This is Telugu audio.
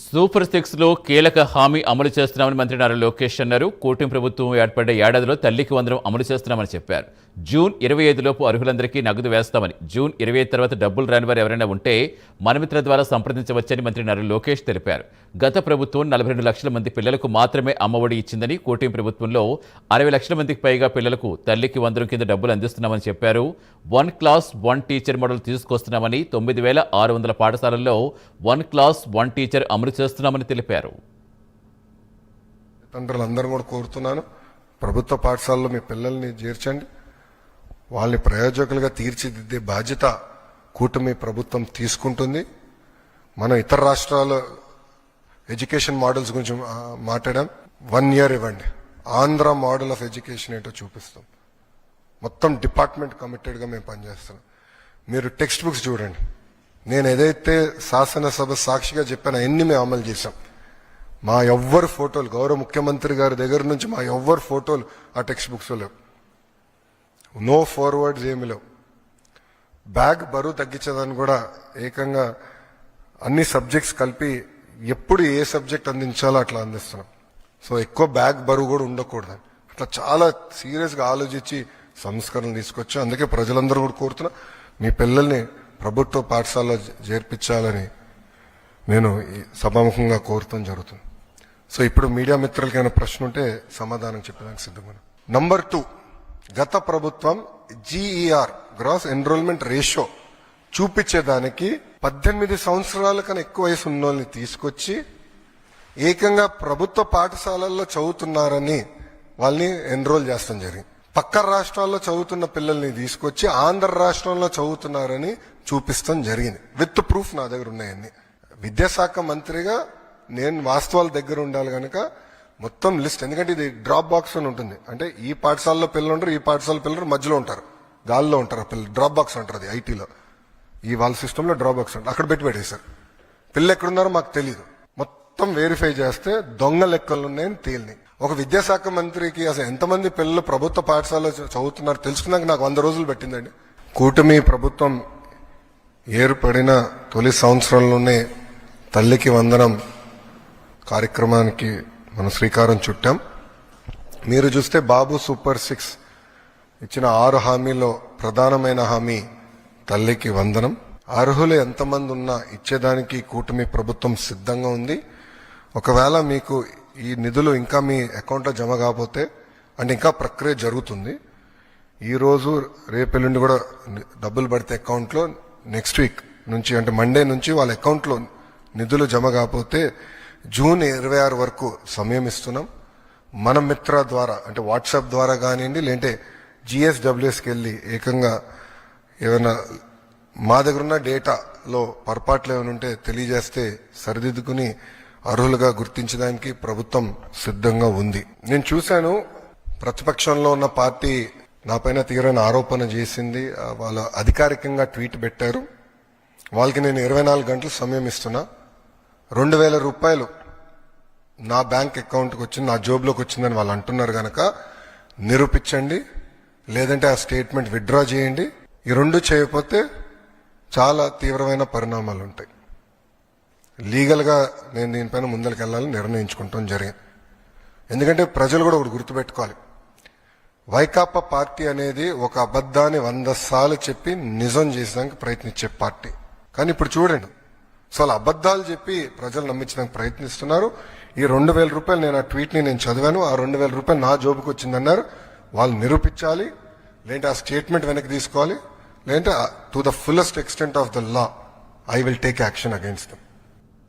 సూపర్ సిక్స్లో కీలక హామీ అమలు చేస్తున్నామని మంత్రి నారా లోకేష్ అన్నారు. కూటమి ప్రభుత్వం ఏర్పడ్డ ఏడాదిలో తల్లికి వందనం అమలు చేస్తున్నామని చెప్పారు. జూన్ ఇరవై లోపు అర్హులందరికీ నగదు వేస్తామని జూన్ ఇరవై తర్వాత డబ్బులు రాని వారు ఎవరైనా ఉంటే మనమిత్ర ద్వారా సంప్రదించవచ్చని మంత్రి నారా లోకేష్ తెలిపారు. గత ప్రభుత్వం నలభై రెండు లక్షల మంది పిల్లలకు మాత్రమే అమ్మఒడి ఇచ్చిందని కూటమి ప్రభుత్వంలో అరవై లక్షల మందికి పైగా పిల్లలకు తల్లికి వందరం కింద డబ్బులు అందిస్తున్నామని చెప్పారు. One class one teacher model తీసుకొస్తున్నామని తొమ్మిది వేల ఆరు వందల పాఠశాలల్లో వన్ క్లాస్ వన్ టీచర్ అమలు చేస్తున్నామని తెలిపారు. తల్లిదండ్రులందరూ కూడా కోరుతున్నాను ప్రభుత్వ పాఠశాలలో మీ పిల్లల్ని చేర్చండి. వాళ్ళని ప్రయోజకులుగా తీర్చిదిద్దే బాధ్యత కూటమి ప్రభుత్వం తీసుకుంటుంది. మనం ఇతర రాష్ట్రాలు ఎడ్యుకేషన్ మోడల్స్ గురించి మాట్లాడాం. వన్ ఇయర్ ఇవ్వండి. ఆంధ్ర మోడల్ ఆఫ్ ఎడ్యుకేషన్ ఏంటో చూపిస్తాం. మొత్తం డిపార్ట్మెంట్ కమిటెడ్గా మేము పనిచేస్తున్నాం. మీరు టెక్స్ట్ బుక్స్ చూడండి. నేను ఏదైతే శాసనసభ సాక్షిగా చెప్పానో అన్ని మేము అమలు చేశాం. మా ఎవ్వరు ఫోటోలు గౌరవ ముఖ్యమంత్రి గారి దగ్గర నుంచి మా ఎవ్వరు ఫోటోలు ఆ టెక్స్ట్ బుక్స్ లేవు. నో ఫార్వర్డ్స్ ఏమి లేవు. బ్యాగ్ బరువు తగ్గించదని కూడా ఏకంగా అన్ని సబ్జెక్ట్స్ కలిపి ఎప్పుడు ఏ సబ్జెక్ట్ అందించాలో అట్లా అందిస్తున్నాం. సో ఎక్కువ బ్యాగ్ బరువు కూడా ఉండకూడదు. అట్లా చాలా సీరియస్గా ఆలోచించి సంస్కరణలు తీసుకొచ్చి అందుకే ప్రజలందరూ కూడా కోరుతున్నా మీ పిల్లల్ని ప్రభుత్వ పాఠశాలలో చేర్పించాలని నేను ఈ సభాముఖంగా కోరుతాం జరుగుతుంది. సో ఇప్పుడు మీడియా మిత్రులకైనా ప్రశ్న ఉంటే సమాధానం చెప్పడానికి సిద్ధంగా నంబర్ టూ గత ప్రభుత్వం జీఈఆర్ గ్రాస్ ఎన్రోల్మెంట్ రేషియో చూపించేదానికి పద్దెనిమిది సంవత్సరాల కన్నా ఎక్కువ వయసు ఉన్న వాళ్ళని తీసుకొచ్చి ఏకంగా ప్రభుత్వ పాఠశాలల్లో చదువుతున్నారని వాళ్ళని ఎన్రోల్ చేస్తాం జరిగింది. పక్క రాష్ట్రాల్లో చదువుతున్న పిల్లల్ని తీసుకొచ్చి ఆంధ్ర రాష్ట్రంలో చదువుతున్నారని చూపిస్తాం జరిగింది. విత్ ప్రూఫ్ నా దగ్గర ఉన్నాయన్ని. విద్యాశాఖ మంత్రిగా నేను వాస్తవాల దగ్గర ఉండాలి కనుక మొత్తం లిస్ట్. ఎందుకంటే ఇది డ్రాప్ బాక్స్ అని ఉంటుంది. అంటే ఈ పాఠశాలలో పిల్లలు ఉంటారు ఈ పాఠశాల పిల్లలు మధ్యలో ఉంటారు. గాల్లో ఉంటారు పిల్లలు. డ్రాప్ బాక్స్ అంటారు అది ఐటీలో. ఈ వాళ్ళ సిస్టంలో డ్రాబాక్స్ ఉంటుంది అక్కడ పెట్టి పెట్టేశారు. పిల్లలు ఎక్కడున్నారో మాకు తెలియదు మొత్తం వెరిఫై చేస్తే దొంగ లెక్కలు ఉన్నాయని తేలినాయి. ఒక విద్యాశాఖ మంత్రికి అసలు ఎంతమంది పిల్లలు ప్రభుత్వ పాఠశాలలో చదువుతున్నారు తెలుసుకున్నాక నాకు వంద రోజులు పెట్టిందండి. కూటమి ప్రభుత్వం ఏర్పడిన తొలి సంవత్సరంలోనే తల్లికి వందనం కార్యక్రమానికి మనం శ్రీకారం చుట్టాం. మీరు చూస్తే బాబు సూపర్ సిక్స్ ఇచ్చిన ఆరు హామీలో ప్రధానమైన హామీ తల్లికి వందనం. అర్హులు ఎంతమంది ఉన్నా ఇచ్చేదానికి కూటమి ప్రభుత్వం సిద్ధంగా ఉంది. ఒకవేళ మీకు ఈ నిధులు ఇంకా మీ అకౌంట్లో జమ కాకపోతే అంటే ఇంకా ప్రక్రియ జరుగుతుంది ఈరోజు రేపెల్లుండి కూడా డబ్బులు పడితే అకౌంట్లో నెక్స్ట్ వీక్ నుంచి అంటే మండే నుంచి వాళ్ళ అకౌంట్లో నిధులు జమ కాకపోతే జూన్ ఇరవై ఆరు వరకు సమయం ఇస్తున్నాం. మన మిత్ర ద్వారా అంటే వాట్సాప్ ద్వారా కానివ్వండి లేదంటే జిఎస్డబ్ల్యూఎస్కి వెళ్ళి ఏకంగా ఏమైనా మా దగ్గర ఉన్న డేటాలో పొరపాట్లు ఏమైనా ఉంటే తెలియజేస్తే సరిదిద్దుకుని అర్హులుగా గుర్తించడానికి ప్రభుత్వం సిద్ధంగా ఉంది. నేను చూశాను ప్రతిపక్షంలో ఉన్న పార్టీ నాపైన తీవ్రమైన ఆరోపణ చేసింది. వాళ్ళు అధికారికంగా ట్వీట్ పెట్టారు. వాళ్ళకి నేను ఇరవై నాలుగు గంటలు సమయం ఇస్తున్నా. రెండు వేల రూపాయలు నా బ్యాంక్ అకౌంట్కి వచ్చింది నా జోబులోకి వచ్చిందని వాళ్ళు అంటున్నారు కనుక నిరూపించండి. లేదంటే ఆ స్టేట్మెంట్ విత్డ్రా చేయండి. ఈ రెండు చేయకపోతే చాలా తీవ్రమైన పరిణామాలు ఉంటాయి లీగల్గా నేను దీనిపైన ముందరికి వెళ్ళాలని నిర్ణయించుకుంటాం జరిగింది. ఎందుకంటే ప్రజలు కూడా ఒకటి గుర్తుపెట్టుకోవాలి. వైకాపా పార్టీ అనేది ఒక అబద్ధాన్ని వంద సార్లు చెప్పి నిజం చేసేదానికి ప్రయత్నించే పార్టీ. కానీ ఇప్పుడు చూడండి. సో అలా అబద్ధాలు చెప్పి ప్రజలు నమ్మించడానికి ప్రయత్నిస్తున్నారు. ఈ రెండు వేల రూపాయలు నేను ఆ ట్వీట్ని నేను చదివాను. ఆ రెండు వేల రూపాయలు నా జోబుకు వచ్చిందన్నారు వాళ్ళు నిరూపించాలి. లేదంటే ఆ స్టేట్మెంట్ వెనక్కి తీసుకోవాలి. లేదంటే to the fullest extent of the law I will take action against them